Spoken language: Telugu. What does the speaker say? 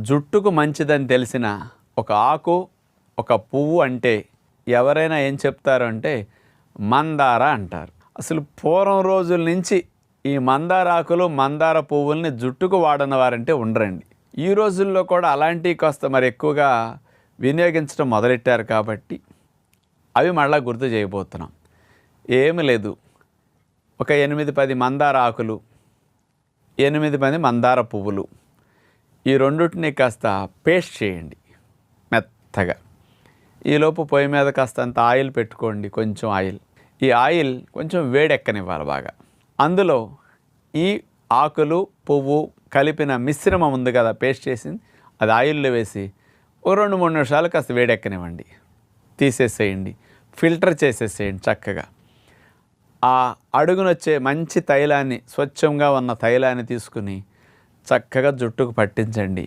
జుట్టుకు మంచిదని తెలిసిన ఒక ఆకు ఒక పువ్వు అంటే ఎవరైనా ఏం చెప్తారు అంటే మందార అంటారు. అసలు పూర్వం రోజుల నుంచి ఈ మందార ఆకులు మందార పువ్వుల్ని జుట్టుకు వాడని వారంటే ఉండరండి. ఈ రోజుల్లో కూడా అలాంటివి కాస్త మరి ఎక్కువగా వినియోగించడం మొదలెట్టారు కాబట్టి అవి మళ్ళీ గుర్తు చేయబోతున్నాం. ఏమి లేదు. ఒక ఎనిమిది పది మందార ఆకులు ఎనిమిది మంది మందార పువ్వులు. ఈ రెండింటిని కాస్త పేస్ట్ చేయండి. మెత్తగా. ఈలోపు పొయ్యి మీద కాస్త అంత ఆయిల్ పెట్టుకోండి కొంచెం ఆయిల్. ఈ ఆయిల్ కొంచెం వేడెక్కనివ్వాలి బాగా. అందులో ఈ ఆకులు పువ్వు కలిపిన మిశ్రమం ఉంది కదా పేస్ట్ చేసింది. అది ఆయిల్లో వేసి ఒక రెండు మూడు నిమిషాలు కాస్త వేడెక్కనివ్వండి. తీసేసేయండి. ఫిల్టర్ చేసేసేయండి చక్కగా. ఆ అడుగునొచ్చే మంచి తైలాన్ని స్వచ్ఛంగా ఉన్న తైలాన్ని తీసుకుని చక్కగా జుట్టుకు పట్టించండి.